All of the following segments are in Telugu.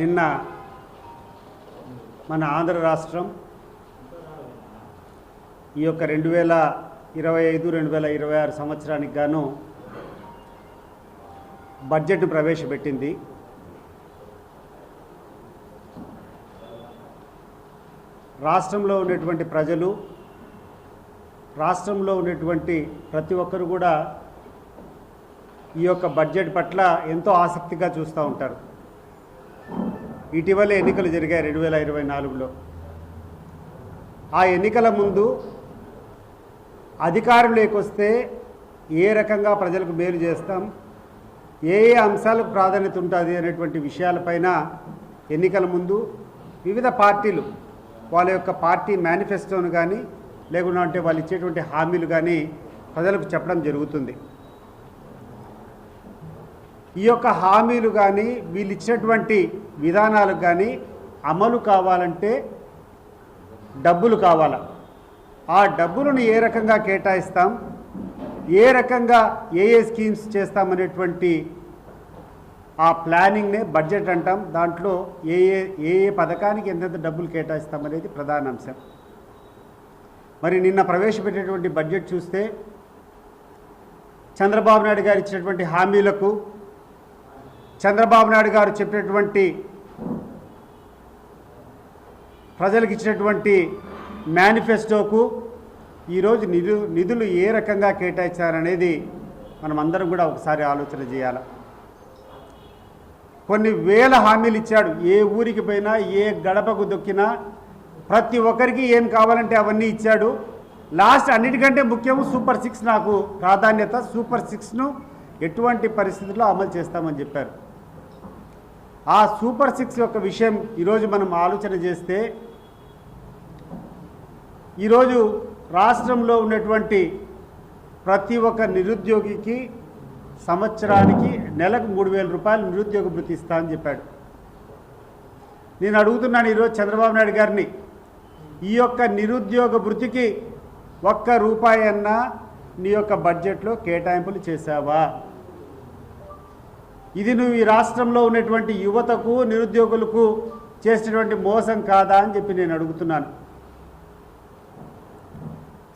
నిన్న మన ఆంధ్ర రాష్ట్రం ఈ యొక్క రెండు వేల ఇరవై ఐదు రెండు వేల ఇరవై ఆరు సంవత్సరానికి గాను బడ్జెట్ను ప్రవేశపెట్టింది. రాష్ట్రంలో ఉన్నటువంటి ప్రజలు రాష్ట్రంలో ఉన్నటువంటి ప్రతి ఒక్కరు కూడా ఈ యొక్క బడ్జెట్ పట్ల ఎంతో ఆసక్తిగా చూస్తూ ఉంటారు. ఇటీవలే ఎన్నికలు జరిగాయి రెండు వేల ఇరవై నాలుగులో. ఆ ఎన్నికల ముందు అధికారంలోకి వస్తే ఏ రకంగా ప్రజలకు మేలు చేస్తాం ఏ ఏ అంశాలకు ప్రాధాన్యత ఉంటుంది అనేటువంటి విషయాలపైన ఎన్నికల ముందు వివిధ పార్టీలు వాళ్ళ యొక్క పార్టీ మేనిఫెస్టోను కానీ లేకుండా అంటే వాళ్ళు ఇచ్చేటువంటి హామీలు కానీ ప్రజలకు చెప్పడం జరుగుతుంది. ఈ యొక్క హామీలు కానీ వీళ్ళు ఇచ్చినటువంటి విధానాలు కానీ అమలు కావాలంటే డబ్బులు కావాల. ఆ డబ్బులను ఏ రకంగా కేటాయిస్తాం? ఏ రకంగా ఏ ఏ స్కీమ్స్ చేస్తామనేటువంటి ఆ ప్లానింగ్నే బడ్జెట్ అంటాం. దాంట్లో ఏ ఏ ఏ ఏ పథకానికి ఎంతెంత డబ్బులు కేటాయిస్తామనేది ప్రధాన అంశం. మరి నిన్న ప్రవేశపెట్టినటువంటి బడ్జెట్ చూస్తే చంద్రబాబు నాయుడు గారు ఇచ్చినటువంటి హామీలకు చంద్రబాబు నాయుడు గారు చెప్పినటువంటి ప్రజలకు ఇచ్చినటువంటి మేనిఫెస్టోకు ఈరోజు నిధు నిధులు ఏ రకంగా కేటాయించారనేది మనం అందరం కూడా ఒకసారి ఆలోచన చేయాలి. కొన్ని వేల హామీలు ఇచ్చాడు. ఏ ఊరికి పోయినా ఏ గడపకు దొక్కినా ప్రతి ఒక్కరికి ఏం కావాలంటే అవన్నీ ఇచ్చాడు. లాస్ట్ అన్నిటికంటే ముఖ్యం సూపర్ సిక్స్ నాకు ప్రాధాన్యత. సూపర్ సిక్స్ను ఎటువంటి పరిస్థితుల్లో అమలు చేస్తామని చెప్పారు. ఆ సూపర్ సిక్స్ యొక్క విషయం ఈరోజు మనం ఆలోచన చేస్తే ఈరోజు రాష్ట్రంలో ఉన్నటువంటి ప్రతి ఒక్క నిరుద్యోగికి సంవత్సరానికి నెలకు మూడు వేల రూపాయలు నిరుద్యోగ భృతి ఇస్తా అని చెప్పాడు. నేను అడుగుతున్నాను ఈరోజు చంద్రబాబు నాయుడు గారిని ఈ యొక్క నిరుద్యోగ భృతికి ఒక్క రూపాయి అన్నా నీ యొక్క బడ్జెట్లో కేటాయింపులు చేశావా? ఇది నువ్వు ఈ రాష్ట్రంలో ఉన్నటువంటి యువతకు నిరుద్యోగులకు చేసినటువంటి మోసం కాదా అని చెప్పి నేను అడుగుతున్నాను.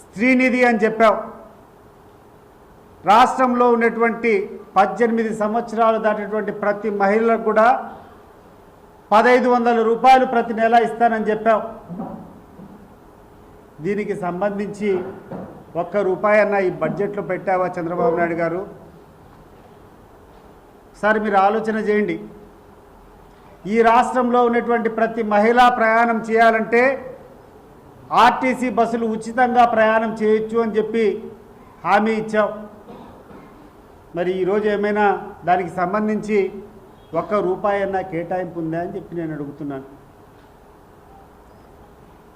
స్త్రీనిధి అని చెప్పావు. రాష్ట్రంలో ఉన్నటువంటి పద్దెనిమిది సంవత్సరాలు దాటినటువంటి ప్రతి మహిళలకు కూడా పదహైదు వందల రూపాయలు ప్రతి నెల ఇస్తానని చెప్పావు. దీనికి సంబంధించి ఒక్క రూపాయి అన్న ఈ బడ్జెట్లో పెట్టావా చంద్రబాబు నాయుడు గారు? సార్ మీరు ఆలోచన చేయండి. ఈ రాష్ట్రంలో ఉన్నటువంటి ప్రతి మహిళ ప్రయాణం చేయాలంటే ఆర్టీసీ బస్సులు ఉచితంగా ప్రయాణం చేయొచ్చు అని చెప్పి హామీ ఇచ్చాం. మరి ఈరోజు ఏమైనా దానికి సంబంధించి ఒక్క రూపాయి అన్నా కేటాయింపు ఉందా అని చెప్పి నేను అడుగుతున్నాను.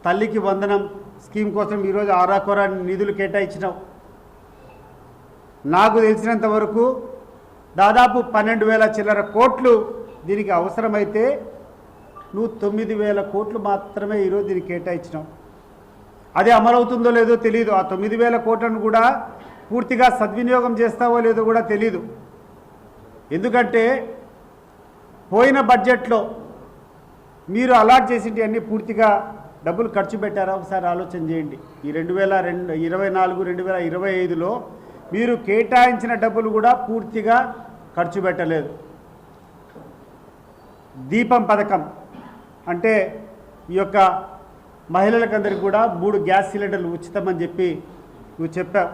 తల్లికి వందనం స్కీమ్ కోసం ఈరోజు ఆరాకొరా నిధులు కేటాయించినావు నాకు తెలిసినంత వరకు దాదాపు పన్నెండు వేల చిల్లర కోట్లు దీనికి అవసరమైతే నువ్వు తొమ్మిది వేల కోట్లు మాత్రమే ఈరోజు దీనికి కేటాయించినావు. అది అమలవుతుందో లేదో తెలియదు ఆ తొమ్మిది వేల కోట్లను కూడా పూర్తిగా సద్వినియోగం చేస్తావో లేదో కూడా తెలీదు. ఎందుకంటే పోయిన బడ్జెట్లో మీరు అలాట్ చేసింటి అన్నీ పూర్తిగా డబ్బులు ఖర్చు పెట్టారా? ఒకసారి ఆలోచన చేయండి. ఈ రెండు వేల రెండు ఇరవై నాలుగు రెండు వేల ఇరవై ఐదులో మీరు కేటాయించిన డబ్బులు కూడా పూర్తిగా ఖర్చు పెట్టలేదు. దీపం పథకం అంటే ఈ యొక్క మహిళలకందరికీ కూడా మూడు గ్యాస్ సిలిండర్లు ఉచితమని చెప్పి నువ్వు చెప్పావు.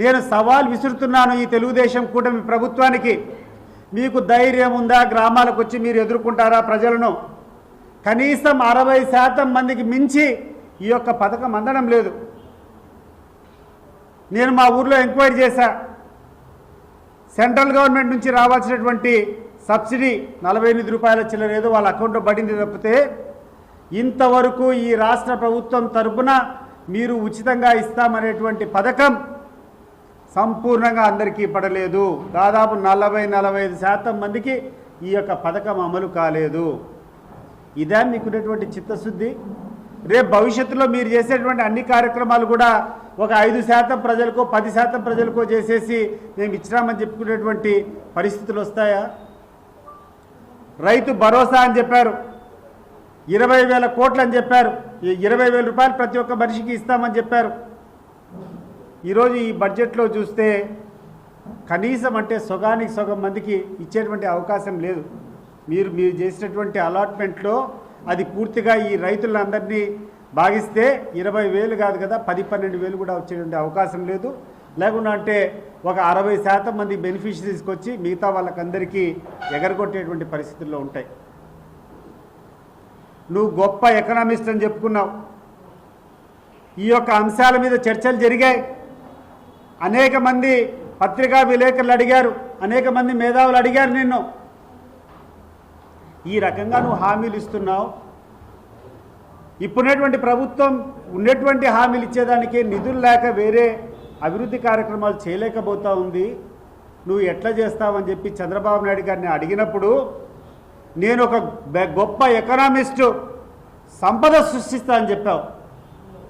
నేను సవాల్ విసురుతున్నాను ఈ తెలుగుదేశం కూటమి ప్రభుత్వానికి. మీకు ధైర్యం ఉందా? గ్రామాలకు వచ్చి మీరు ఎదుర్కొంటారా ప్రజలను? కనీసం అరవై శాతం మందికి మించి ఈ యొక్క పథకం అందడం లేదు. నేను మా ఊర్లో ఎంక్వైరీ చేశా. సెంట్రల్ గవర్నమెంట్ నుంచి రావాల్సినటువంటి సబ్సిడీ నలభై ఎనిమిది రూపాయల చిల్లరేదో వాళ్ళ అకౌంట్లో పడింది తప్పితే ఇంతవరకు ఈ రాష్ట్ర ప్రభుత్వం తరపున మీరు ఉచితంగా ఇస్తామనేటువంటి పథకం సంపూర్ణంగా అందరికీ పడలేదు దాదాపు నలభై నలభై ఐదు శాతం మందికి ఈ యొక్క పథకం అమలు కాలేదు. ఇదే మీకున్నటువంటి చిత్తశుద్ధి. రేపు భవిష్యత్తులో మీరు చేసేటువంటి అన్ని కార్యక్రమాలు కూడా ఒక ఐదు శాతం ప్రజలకు పది శాతం ప్రజలకు చేసేసి మేము ఇచ్చినామని చెప్పుకునేటువంటి పరిస్థితులు వస్తాయా? రైతు భరోసా అని చెప్పారు. ఇరవై వేల కోట్లు అని చెప్పారు. ఇరవై వేల రూపాయలు ప్రతి ఒక్క మనిషికి ఇస్తామని చెప్పారు. ఈరోజు ఈ బడ్జెట్లో చూస్తే కనీసం అంటే సొగానికి సగం మందికి ఇచ్చేటువంటి అవకాశం లేదు. మీరు మీరు చేసినటువంటి అలాట్మెంట్లో అది పూర్తిగా ఈ రైతులందరినీ భాగిస్తే ఇరవై వేలు కాదు కదా పది పన్నెండు వేలు కూడా వచ్చేటువంటి అవకాశం లేదు. లేకుండా అంటే ఒక అరవై శాతం మంది బెనిఫిషరీస్కి వచ్చి మిగతా వాళ్ళకందరికీ ఎగరగొట్టేటువంటి పరిస్థితుల్లో ఉంటాయి. నువ్వు గొప్ప ఎకనామిస్ట్ అని చెప్పుకున్నావు. ఈ యొక్క అంశాల మీద చర్చలు జరిగాయి. అనేక మంది పత్రికా విలేకరులు అడిగారు. అనేక మంది మేధావులు అడిగారు నిన్ను. ఈ రకంగా నువ్వు హామీలు ఇస్తున్నావు. ఇప్పుడున్నటువంటి ప్రభుత్వం ఉన్నటువంటి హామీలు ఇచ్చేదానికి నిధులు లేక వేరే అభివృద్ధి కార్యక్రమాలు చేయలేకపోతా ఉంది. నువ్వు ఎట్లా చేస్తావని చెప్పి చంద్రబాబు నాయుడు గారిని అడిగినప్పుడు నేను ఒక గొప్ప ఎకనామిస్టు సంపద సృష్టిస్తా అని చెప్పావు.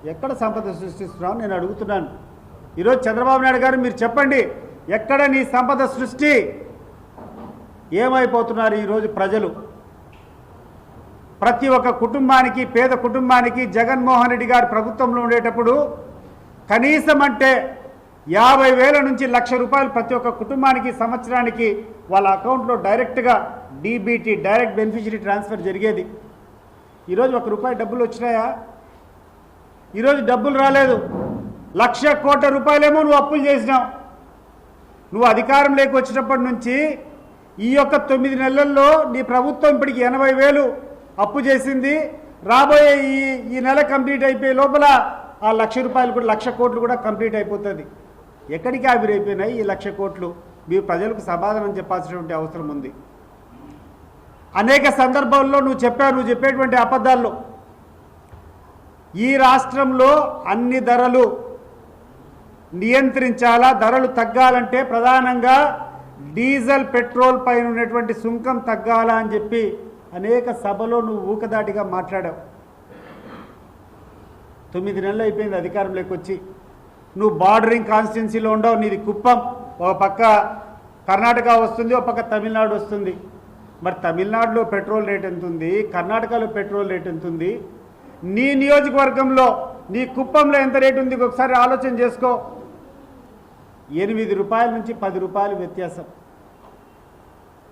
ఎక్కడ సంపద సృష్టిస్తున్నావు? నేను అడుగుతున్నాను. ఈరోజు చంద్రబాబు నాయుడు గారు మీరు చెప్పండి ఎక్కడ నీ సంపద సృష్టి? ఏమైపోతున్నారు ఈరోజు ప్రజలు? ప్రతి ఒక్క కుటుంబానికి పేద కుటుంబానికి జగన్మోహన్ రెడ్డి గారు ప్రభుత్వంలో ఉండేటప్పుడు కనీసం అంటే యాభై వేల నుంచి లక్ష రూపాయలు ప్రతి ఒక్క కుటుంబానికి సంవత్సరానికి వాళ్ళ అకౌంట్లో డైరెక్ట్గా డీబీటీ డైరెక్ట్ బెనిఫిషరీ ట్రాన్స్ఫర్ జరిగేది. ఈరోజు ఒక రూపాయి డబ్బులు వచ్చినాయా? ఈరోజు డబ్బులు రాలేదు. లక్ష కోట్ల రూపాయలేమో నువ్వు అప్పులు చేసినావు. నువ్వు అధికారం లేక వచ్చినప్పటి నుంచి ఈ యొక్క తొమ్మిది నెలల్లో నీ ప్రభుత్వం ఇప్పటికి ఎనభై వేలు అప్పు చేసింది. రాబోయే ఈ ఈ నెల కంప్లీట్ అయిపోయే లోపల ఆ లక్ష రూపాయలు కూడా లక్ష కోట్లు కూడా కంప్లీట్ అయిపోతుంది. ఎక్కడికి ఆవిరైపోయినాయి ఈ లక్ష కోట్లు? మీరు ప్రజలకు సమాధానం చెప్పాల్సినటువంటి అవసరం ఉంది. అనేక సందర్భాల్లో నువ్వు చెప్పావు నువ్వు చెప్పేటువంటి అబద్ధాల్లో. ఈ రాష్ట్రంలో అన్ని ధరలు నియంత్రించాలా? ధరలు తగ్గాలంటే ప్రధానంగా డీజిల్ పెట్రోల్ పైన ఉన్నటువంటి సుంకం తగ్గాలా అని చెప్పి అనేక సభలో నువ్వు ఊకదాటిగా మాట్లాడావు. తొమ్మిది నెలలు అయిపోయింది అధికారంలోకి వచ్చి. నువ్వు బార్డరింగ్ కాన్స్టిట్యున్సీలో ఉండవు నీది కుప్పం. ఒక పక్క కర్ణాటక వస్తుంది ఒక పక్క తమిళనాడు వస్తుంది. మరి తమిళనాడులో పెట్రోల్ రేట్ ఎంత ఉంది కర్ణాటకలో పెట్రోల్ రేట్ ఎంత ఉంది నీ నియోజకవర్గంలో నీ కుప్పంలో ఎంత రేటు ఉంది? ఒకసారి ఆలోచన చేసుకో. ఎనిమిది రూపాయల నుంచి పది రూపాయలు వ్యత్యాసం.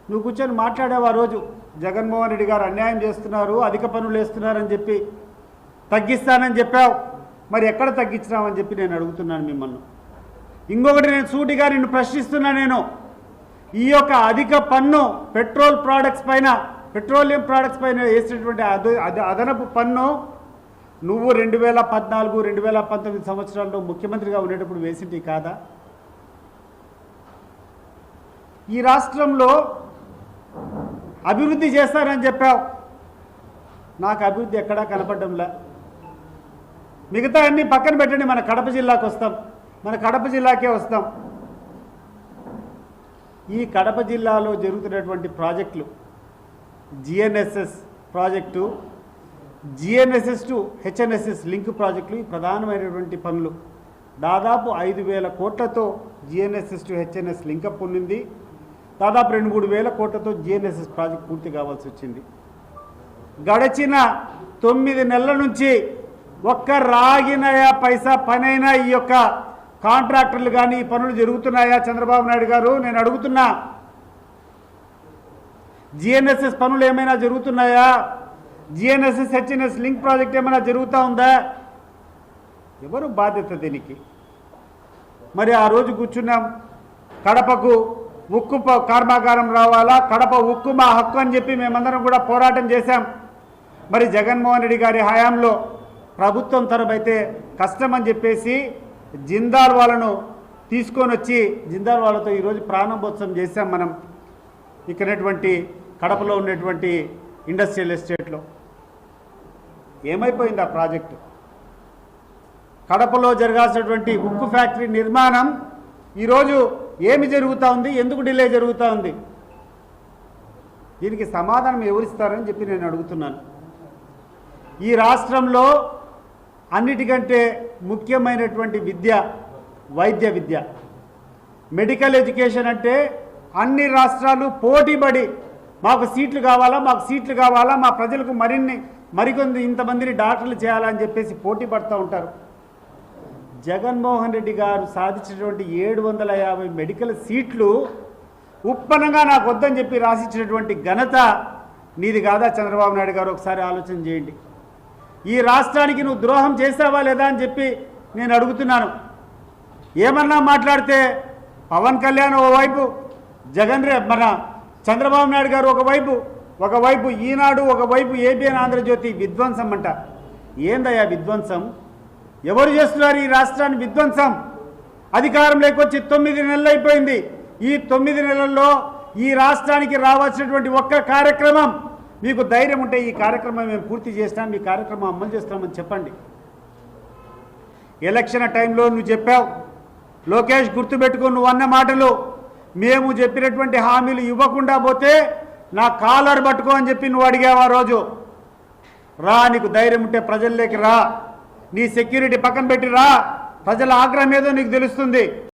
నువ్వు కూర్చొని మాట్లాడావు ఆ రోజు? జగన్మోహన్ రెడ్డి గారు అన్యాయం చేస్తున్నారు అధిక పనులు వేస్తున్నారని చెప్పి తగ్గిస్తానని చెప్పావు. మరి ఎక్కడ తగ్గించినావని చెప్పి నేను అడుగుతున్నాను మిమ్మల్ని. ఇంకొకటి నేను సూటిగా నిన్ను ప్రశ్నిస్తున్నా నేను. ఈ యొక్క అధిక పన్ను పెట్రోల్ ప్రోడక్ట్స్ పైన పెట్రోలియం ప్రోడక్ట్స్ పైన వేసినటువంటి అదనపు పన్ను నువ్వు రెండు వేల పద్నాలుగు రెండు వేల పంతొమ్మిది సంవత్సరాల్లో ముఖ్యమంత్రిగా ఉండేటప్పుడు వేసింటి కాదా? ఈ రాష్ట్రంలో అభివృద్ధి చేస్తారని చెప్పావు. నాకు అభివృద్ధి ఎక్కడా కనపడంలా మిగతా అన్ని పక్కన పెట్టండి మన కడప జిల్లాకు వస్తాం. మన కడప జిల్లాకే వస్తాం. ఈ కడప జిల్లాలో జరుగుతున్నటువంటి ప్రాజెక్టులు GNSS project GNSS to HNSS link ప్రాజెక్టులు ఈ ప్రధానమైనటువంటి పనులు. దాదాపు ఐదు వేల కోట్లతో జిఎన్ఎస్ఎస్ టు హెచ్ఎన్ఎస్ లింకప్ ఉన్నింది. దాదాపు రెండు మూడు వేల కోట్లతో జిఎన్ఎస్ఎస్ ప్రాజెక్ట్ పూర్తి కావాల్సి వచ్చింది. గడిచిన తొమ్మిది నెలల నుంచి ఒక్క రాగినయా పైసా పనైనా ఈ యొక్క కాంట్రాక్టర్లు కానీ ఈ పనులు జరుగుతున్నాయా? చంద్రబాబు నాయుడు గారు నేను అడుగుతున్నా. జిఎన్ఎస్ఎస్ పనులు ఏమైనా జరుగుతున్నాయా? జిఎన్ఎస్ఎస్ హెచ్ఎన్ఎస్ లింక్ ప్రాజెక్ట్ ఏమైనా జరుగుతూ ఉందా? ఎవరు బాధ్యత దీనికి? మరి ఆ రోజు కూర్చున్నాం. కడపకు ఉక్కు కర్మాగారం రావాలా? కడప ఉక్కు మా హక్కు అని చెప్పి మేమందరం కూడా పోరాటం చేశాం. మరి జగన్మోహన్ రెడ్డి గారి హయాంలో ప్రభుత్వం తరఫైతే కష్టం అని చెప్పేసి జిందాల్ వాళ్ళను తీసుకొని వచ్చి జిందాల్ వాళ్ళతో ఈరోజు ప్రారంభోత్సవం చేశాం మనం. ఇక్కడటువంటి కడపలో ఉన్నటువంటి ఇండస్ట్రియల్ ఎస్టేట్లో. ఏమైపోయింది ఆ ప్రాజెక్టు? కడపలో జరగాల్సినటువంటి ఉక్కు ఫ్యాక్టరీ నిర్మాణం ఈరోజు ఏమి జరుగుతూ ఉంది? ఎందుకు డిలే జరుగుతూ ఉంది? దీనికి సమాధానం ఎవరిస్తారని చెప్పి నేను అడుగుతున్నాను. ఈ రాష్ట్రంలో అన్నిటికంటే ముఖ్యమైనటువంటి విద్య వైద్య విద్య. మెడికల్ ఎడ్యుకేషన్ అంటే అన్ని రాష్ట్రాలు పోటీపడి మాకు సీట్లు కావాలా మాకు సీట్లు కావాలా మా ప్రజలకు మరిన్ని మరికొంది ఇంతమందిని డాక్టర్లు చేయాలని చెప్పేసి పోటీ పడుతూ ఉంటారు. జగన్మోహన్ రెడ్డి గారు సాధించినటువంటి ఏడు వందల యాభై మెడికల్ సీట్లు ఉప్పనంగా నాకు వద్దని చెప్పి రాసిచ్చినటువంటి ఘనత నీది కాదా చంద్రబాబు నాయుడు గారు? ఒకసారి ఆలోచన చేయండి. ఈ రాష్ట్రానికి నువ్వు ద్రోహం చేసావా లేదా అని చెప్పి నేను అడుగుతున్నాను. ఏమన్నా మాట్లాడితే పవన్ కళ్యాణ్ ఓవైపు జగన్ రే మన చంద్రబాబు నాయుడు గారు ఒకవైపు ఒకవైపు ఈనాడు ఒకవైపు ఏబిఎన్ ఆంధ్రజ్యోతి విధ్వంసం అంట ఏందయ్యా విధ్వంసం? ఎవరు చేస్తున్నారు ఈ రాష్ట్రాన్ని విధ్వంసం? అధికారం లేకొచ్చి తొమ్మిది నెలలు అయిపోయింది. ఈ తొమ్మిది నెలల్లో ఈ రాష్ట్రానికి రావాల్సినటువంటి ఒక్క కార్యక్రమం మీకు ధైర్యం ఉంటే ఈ కార్యక్రమం మేము పూర్తి చేస్తాం మీ కార్యక్రమం అమలు చేస్తామని చెప్పండి. ఎలక్షన్ టైంలో నువ్వు చెప్పావు లోకేష్ గుర్తుపెట్టుకో నువ్వు అన్న మాటలు. మేము చెప్పినటువంటి హామీలు ఇవ్వకుండా పోతే నా కాలర్ పట్టుకో అని చెప్పి నువ్వు అడిగావు ఆ రోజు. రా నీకు ధైర్యం ఉంటే ప్రజల్లోకి రా. నీ సెక్యూరిటీ పక్కన పెట్టిరా. ప్రజల ఆగ్రహం ఏదో నీకు తెలుస్తుంది.